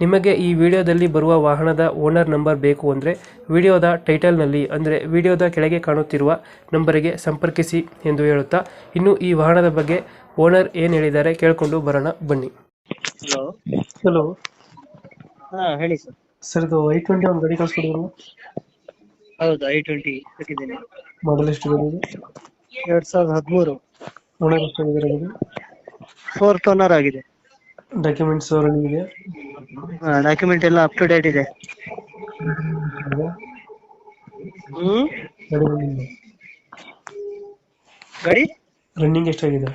ನಿಮಗೆ ಈ ವಿಡಿಯೋದಲ್ಲಿ ಬರುವ ವಾಹನದ ಓನರ್ ನಂಬರ್ ಬೇಕು ಅಂದರೆ ವಿಡಿಯೋದ ಟೈಟಲ್ನಲ್ಲಿ ಅಂದರೆ ವಿಡಿಯೋದ ಕೆಳಗೆ ಕಾಣುತ್ತಿರುವ ನಂಬರಿಗೆ ಸಂಪರ್ಕಿಸಿ ಎಂದು ಹೇಳುತ್ತಾ ಇನ್ನು ಈ ವಾಹನದ ಬಗ್ಗೆ ಓನರ್ ಏನು ಹೇಳಿದ್ದಾರೆ ಕೇಳಿಕೊಂಡು ಬರೋಣ ಬನ್ನಿ. ಹಲೋ ಹಲೋ ಹಾ ಹೇಳಿ ಸರ್ ಸರ್ ಇದು ಐ ಟ್ವೆಂಟಿ ಒಂದು ಗಾಡಿ ಕಳಿಸ್ಕೊಡಿದ್ರು ಹೌದು ಐ ಟ್ವೆಂಟಿ ಕೊಟ್ಟಿದ್ದೀನಿ. ಮಾಡಲ್ ಎಷ್ಟು ಗಾಡಿ ಇದೆ? ಎರಡ್ ಸಾವಿರದ ಹದಿಮೂರು. ಓನರ್ ಎಷ್ಟು ಗಾಡಿ ಫೋರ್ತ್ ಓನರ್ ಆಗಿದೆ. ಡಾಕ್ಯುಮೆಂಟ್ಸ್ ರನ್ನಿಂಗ್ ಇದೆ ಡಾಕ್ಯುಮೆಂಟ್ ಎಲ್ಲ ಅಪ್ ಟು ಡೇಟ್ ಇದೆ. ಹ್ಮ್? ಗಾಡಿ? ರನ್ನಿಂಗ್ ಎಷ್ಟಾಗಿದೆ?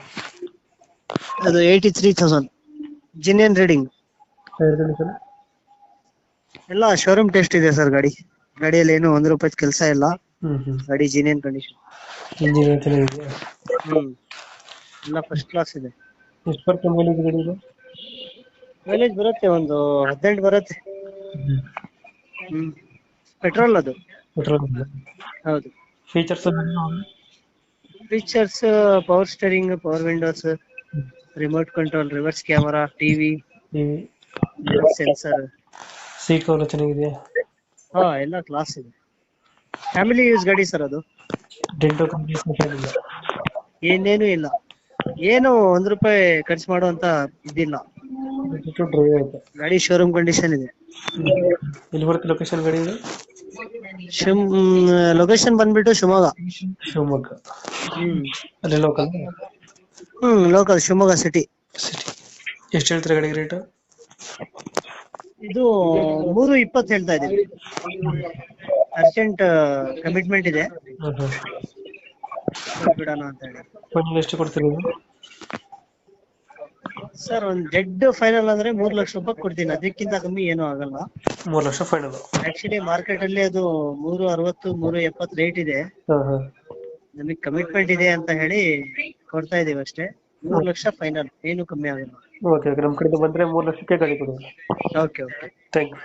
ಅದು eighty three thousand genuine reading ಎಲ್ಲ ಶೋರೂಮ್ ಟೆಸ್ಟ್ ಇದೆ ಸರ್ ಗಾಡಿ. ಗಾಡಿಯಲ್ಲಿ ಏನು ಒಂದ್ ರೂಪಾಯಿ ಕೆಲಸ ಇಲ್ಲ. ಗಾಡಿ ಜಿನಿಯನ್ ಕಂಡೀಷನ್ ಇಂಜಿನ್ ಚೆನ್ನಾಗಿದೆ ಹ್ಮ್. ಎಲ್ಲ ಫಸ್ಟ್ ಕ್ಲಾಸ್ ಇದೆ. ಎಷ್ಟು ಪರ್ಸೆಂಟ್ ಗಾಡಿ ಇದು? ಮೈಲೇಜ್ ಬರುತ್ತೆ ಒಂದು ಹದಿನೆಂಟು ಬರುತ್ತೆ. ಹ್ಮ್ ಪೆಟ್ರೋಲ್ ಅದು ಪೆಟ್ರೋಲ್ ಹೌದು. Features features power steering power windows remote control reverse camera TV sensor seat cover ಚೆನ್ನಾಗಿದೆ ಹಾ ಎಲ್ಲ ಕ್ಲಾಸ್ ಇದೆ. ಫ್ಯಾಮಿಲಿ ಯೂಸ್ ಗಾಡಿ ಸರ್ ಅದು. ಡೆಂಟೋ ಕಂಪ್ನಿ ಏನೇನು ಇಲ್ಲ. ಏನು ಒಂದ್ ರೂಪಾಯಿ ಖರ್ಚು ಮಾಡುವಂತ ಇದಿಲ್ಲ. ಡ್ರೈವ್ ಗಾಡಿ ಶೋರೂಮ್ ಕಂಡೀಷನ್ ಇದೆ. ಎಲ್ಲಿ ಬರುತ್ತೆ ಲೊಕೇಶನ್ ಗಾಡಿ ಇದು? ಶಿಮ್ ಲೊಕೇಶನ್ ಬಂದ್ಬಿಟ್ಟು ಶಿವಮೊಗ್ಗ. ಶಿವಮೊಗ್ಗ. ಹ್ಮ್. ಅಲ್ಲಿ local hmm local Shivamogga city city ಎಷ್ಟು ಹೇಳ್ತೀರಾ ಗಾಡಿ ರೇಟ್ ಇದು ಮೂರು ಇಪ್ಪತ್ತು ಹೇಳ್ತಾ ಇದೆ ಅರ್ಜೆಂಟ್ ಕಮಿಟ್ಮೆಂಟ್ ಇದೆ. ಬಿಡೋಣ ಅಂತ ಹೇಳಿ. ಫೈನಲ್ ಎಷ್ಟು ಕೊಡ್ತೀರಿ ಇದು? ಸರ್ ಒಂದ್ ಡೆಡ್ ಫೈನಲ್ ಅಂದ್ರೆ ಮೂರ್ ಲಕ್ಷ ರೂಪಾಯಿ ಕೊಡ್ತೀನಿ. ಅದಕ್ಕಿಂತ ಕಮ್ಮಿ ಏನು ಆಗಲ್ಲ. ಮೂರ್ ಲಕ್ಷ ಫೈನಲ್ ಆಕ್ಚುಲಿ ಮಾರ್ಕೆಟ್ ಅಲ್ಲಿ ಅದು ಮೂರು ಅರವತ್ತು ಮೂರು ಎಪ್ಪತ್ತು ರೇಟ್ ಇದೆ. ನಮಗೆ ಕಮಿಟ್ಮೆಂಟ್ ಇದೆ ಅಂತ ಹೇಳಿ ಕೊಡ್ತಾ ಇದೀವಿ ಅಷ್ಟೇ. ಮೂರ್ ಲಕ್ಷ ಫೈನಲ್ ಏನು ಕಮ್ಮಿ ಆಗಲ್ಲ. Okay okay. ಕಡೆ ಕಡೆಯಿಂದ ಬಂದ್ರೆ ಮೂರು ಲಕ್ಷಕ್ಕೆ ಗಾಡಿ ಕೊಡಿ ಓಕೆ ಓಕೆ. Thank you